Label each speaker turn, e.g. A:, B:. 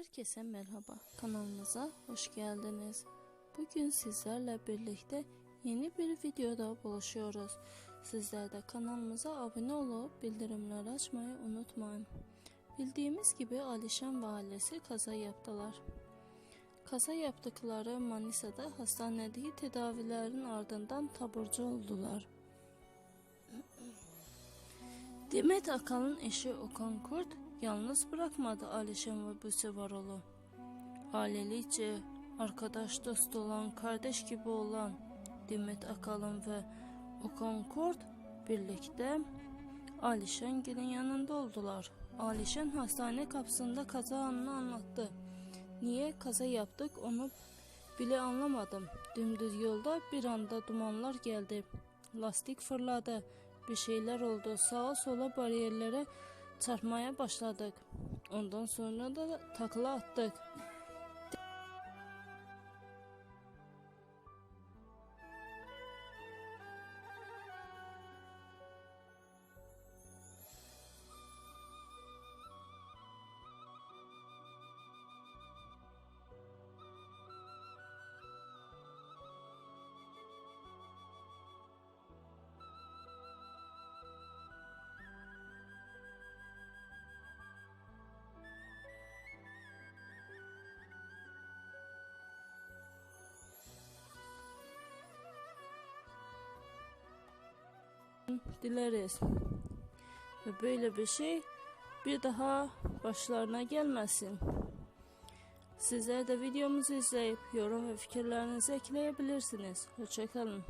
A: Herkese merhaba. Kanalımıza hoş geldiniz. Bugün sizlerle birlikte yeni bir videoda buluşuyoruz. Sizler de kanalımıza abone olup bildirimleri açmayı unutmayın. Bildiğimiz gibi Alişan ve ailesi kaza yaptılar. Kaza yaptıkları Manisa'da hastanedeki tedavilerin ardından taburcu oldular. Demet Akalın eşi Okan Kurt yalnız bırakmadı Alişan ve Buse Varol'u. Ailelikçe arkadaş dost olan, kardeş gibi olan Demet Akalın ve Okan Kurt birlikte Alişan gelin yanında oldular. Alişan hastane kapısında kaza anını anlattı. Niye kaza yaptık onu bile anlamadım. Dümdüz yolda bir anda dumanlar geldi. Lastik fırladı. Bir şeyler oldu. Sağa sola bariyerlere çarpmaya başladık. Ondan sonra da takla attık. Dileriz. Ve böyle bir şey bir daha başlarına gelmesin. Sizler de videomuzu izleyip yorum ve fikirlerinizi ekleyebilirsiniz. Hoşçakalın.